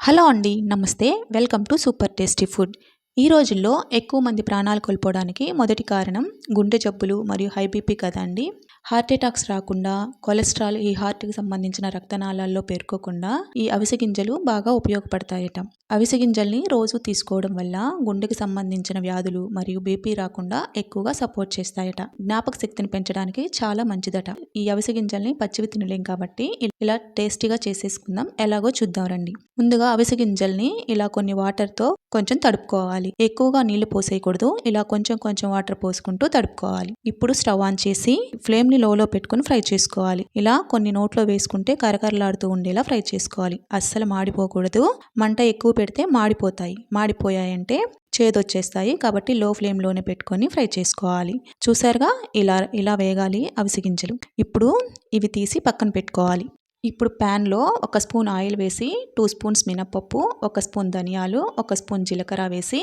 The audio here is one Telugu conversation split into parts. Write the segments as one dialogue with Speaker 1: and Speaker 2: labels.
Speaker 1: హలో అండి నమస్తే. Welcome to super tasty food. ఈ రోజుల్లో ఎక్కువ మంది ప్రాణాలు కోల్పోవడానికి మొదటి కారణం గుండె జబ్బులు మరియు హై బీపీ అండి. హార్ట్ అటాక్స్ రాకుండా కొలెస్ట్రాల్ ఈ హార్ట్కి సంబంధించిన రక్తనాళాల్లో పేర్కోకుండా ఈ అవిసె గింజలు బాగా ఉపయోగపడతాయట. అవిసె గింజల్ని రోజు తీసుకోవడం వల్ల గుండెకి సంబంధించిన వ్యాధులు మరియు బీపీ రాకుండా ఎక్కువగా సపోర్ట్ చేస్తాయట. జ్ఞాపక శక్తిని పెంచడానికి చాలా మంచిదట. ఈ అవిసె గింజల్ని పచ్చివి తినలేం కాబట్టి ఇలా టేస్టీగా చేసేసుకుందాం. ఎలాగో చూద్దాం రండి. ముందుగా అవిసె గింజల్ని ఇలా కొన్ని వాటర్తో కొంచెం తడుపుకోవాలి. ఎక్కువగా నీళ్ళు పోసేయకూడదు. ఇలా కొంచెం కొంచెం వాటర్ పోసుకుంటూ తడుపుకోవాలి. ఇప్పుడు స్టవ్ ఆన్ చేసి ఫ్లేమ్ని లోలో పెట్టుకుని ఫ్రై చేసుకోవాలి. ఇలా కొన్ని నోట్లో వేసుకుంటే కరకరలాడుతూ ఉండేలా ఫ్రై చేసుకోవాలి. అస్సలు మాడిపోకూడదు. మంట ఎక్కువ పెడితే మాడిపోతాయి. మాడిపోయాయంటే చేదొచ్చేస్తాయి కాబట్టి లో ఫ్లేమ్లోనే పెట్టుకొని ఫ్రై చేసుకోవాలి. చూసారుగా? ఇలా ఇలా వేగాలి అవిసి గింజలు. ఇప్పుడు ఇవి తీసి పక్కన పెట్టుకోవాలి. ఇప్పుడు ప్యాన్లో ఒక స్పూన్ ఆయిల్ వేసి టూ స్పూన్స్ మినపప్పు ఒక స్పూన్ ధనియాలు ఒక స్పూన్ జీలకర్ర వేసి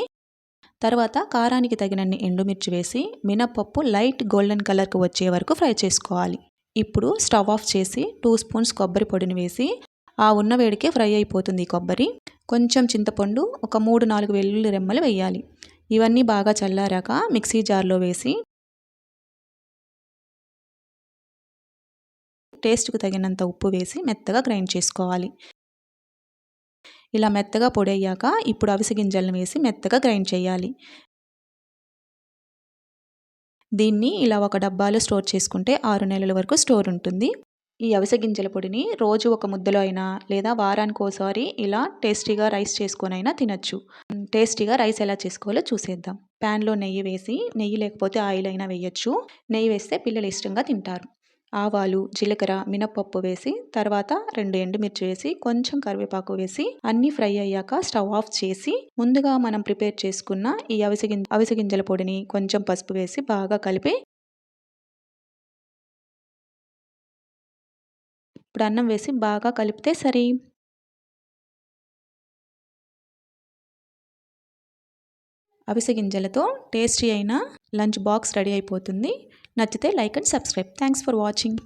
Speaker 1: తర్వాత కారానికి తగినన్ని ఎండుమిర్చి వేసి మినపప్పు లైట్ గోల్డెన్ కలర్కి వచ్చే వరకు ఫ్రై చేసుకోవాలి. ఇప్పుడు స్టవ్ ఆఫ్ చేసి టూ స్పూన్స్ కొబ్బరి పొడిని వేసి ఆ ఉన్న వేడికే ఫ్రై అయిపోతుంది కొబ్బరి. కొంచెం చింతపండు ఒక మూడు నాలుగు వెల్లుల్లి రెమ్మలు వేయాలి. ఇవన్నీ బాగా చల్లారాక మిక్సీ జార్లో వేసి టేస్ట్కు తగినంత ఉప్పు వేసి మెత్తగా గ్రైండ్ చేసుకోవాలి. ఇలా మెత్తగా పొడి అయ్యాక ఇప్పుడు అవిసె గింజలను వేసి మెత్తగా గ్రైండ్ చేయాలి. దీన్ని ఇలా ఒక డబ్బాలో స్టోర్ చేసుకుంటే ఆరు నెలల వరకు స్టోర్ ఉంటుంది. ఈ అవిసె గింజల పొడిని రోజు ఒక ముద్దలో అయినా లేదా వారానికి ఒకసారి ఇలా టేస్టీగా రైస్ చేసుకొనైనా తినచ్చు. టేస్టీగా రైస్ ఎలా చేసుకోవాలో చూసేద్దాం. ప్యాన్లో నెయ్యి వేసి నెయ్యి లేకపోతే ఆయిల్ అయినా వేయచ్చు. నెయ్యి వేస్తే పిల్లలు ఇష్టంగా తింటారు. ఆవాలు జీలకర్ర మినపప్పు వేసి తర్వాత రెండు ఎండుమిర్చి వేసి కొంచెం కరివేపాకు వేసి అన్నీ ఫ్రై అయ్యాక స్టవ్ ఆఫ్ చేసి ముందుగా మనం ప్రిపేర్ చేసుకున్న ఈ అవిసి అవిసె గింజల పొడిని కొంచెం పసుపు వేసి బాగా కలిపి ఇప్పుడు అన్నం వేసి బాగా కలిపితే సరి. అవిసె గింజలతో టేస్టీ అయిన లంచ్ బాక్స్ రెడీ అయిపోతుంది. నచ్చితే like and subscribe. Thanks for watching.